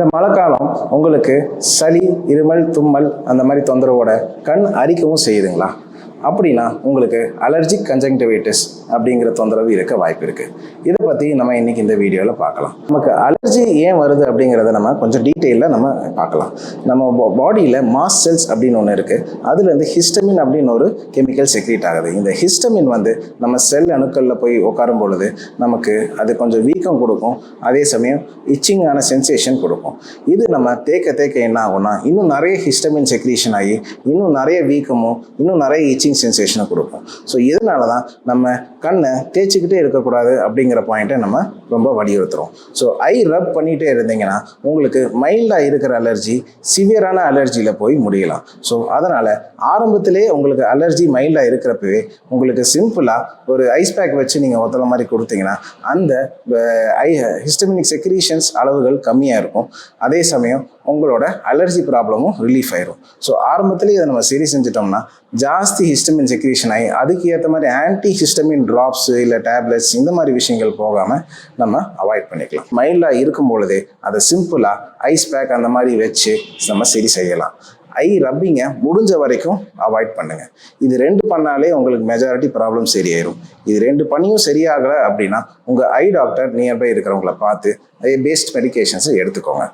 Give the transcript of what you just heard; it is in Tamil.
இந்த மழைக்காலம் உங்களுக்கு சளி இருமல் தும்மல் அந்த மாதிரி தொந்தரவோட கண் அரிக்கவும் செய்யுதுங்களா? அப்படின்னா உங்களுக்கு அலர்ஜிக் கன்ஜங்டிவைட்டிஸ் அப்படிங்கிற தொந்தரவு இருக்க வாய்ப்பு இருக்குது இதை பற்றி நம்ம இன்னைக்கு இந்த வீடியோவில் பார்க்கலாம். நமக்கு அலர்ஜி ஏன் வருது அப்படிங்கிறத நம்ம கொஞ்சம் டீட்டெயிலில் நம்ம பார்க்கலாம். நம்ம பாடியில் மாஸ் செல்ஸ் அப்படின்னு ஒன்று இருக்குது அதுலேருந்து ஹிஸ்டமின் அப்படின்னு ஒரு கெமிக்கல் செக்ரீட் ஆகுது. இந்த ஹிஸ்டமின் வந்து நம்ம செல் அணுக்களில் போய் உட்காரும் பொழுது நமக்கு அது கொஞ்சம் வீக்கம் கொடுக்கும். அதே சமயம் இச்சிங்கான சென்சேஷன் கொடுக்கும். இது நம்ம தேக்க தேக்க என்ன ஆகும்னா இன்னும் நிறைய ஹிஸ்டமின் செக்ரீஷன் ஆகி இன்னும் நிறைய வீக்கமும் இன்னும் நிறைய இச்சிங் சென்சேஷனை கொடுக்கும். ஸோ இதனால தான் நம்ம கண்ணை தேய்ச்சிக்கிட்டே இருக்கக்கூடாது அப்படிங்கிற பாயிண்ட்டை நம்ம ரொம்ப வலியுறுத்துறோம். ஸோ ஐ ரப் பண்ணிகிட்டே இருந்தீங்கன்னா உங்களுக்கு மைல்டாக இருக்கிற அலர்ஜி சிவியரான அலர்ஜியில் போய் முடியலாம். ஸோ அதனால் ஆரம்பத்திலே உங்களுக்கு அலர்ஜி மைல்டாக இருக்கிறப்பவே உங்களுக்கு சிம்பிளாக ஒரு ஐஸ் பேக் வச்சு நீங்கள் ஒத்தலை மாதிரி கொடுத்தீங்கன்னா அந்த ஐ ஹிஸ்டமினிக் செக்ரீஷன்ஸ் அளவுகள் கம்மியாக இருக்கும். அதே சமயம் உங்களோட அலர்ஜி ப்ராப்ளமும் ரிலீஃப் ஆயிரும். ஸோ ஆரம்பத்திலே இதை நம்ம சரி செஞ்சிட்டோம்னா ஜாஸ்தி ஹிஸ்டமின் செக்ரீஷன் ஆகி அதுக்கு ஏற்ற மாதிரி ஆன்டி ஹிஸ்டமின் ட்ராப்ஸ் இல்லை டேப்லெட்ஸ் இந்த மாதிரி விஷயங்கள் போகாமல் நம்ம அவாய்ட் பண்ணிக்கலாம். மைல்டாக இருக்கும் பொழுதே அதை சிம்பிளாக ஐஸ் பேக் அந்த மாதிரி வச்சு நம்ம சரி செய்யலாம். ஐ ரப்பிங்கை முடிஞ்ச வரைக்கும் அவாய்ட் பண்ணுங்க. இது ரெண்டு பண்ணாலே உங்களுக்கு மெஜாரிட்டி ப்ராப்ளம் சரியாயிரும். இது ரெண்டு பண்ணியும் சரியாகலை அப்படின்னா உங்கள் ஐ டாக்டர் நியர்பை இருக்கிறவங்கள பார்த்து பேஸ்ட் மெடிகேஷன்ஸை எடுத்துக்கோங்க.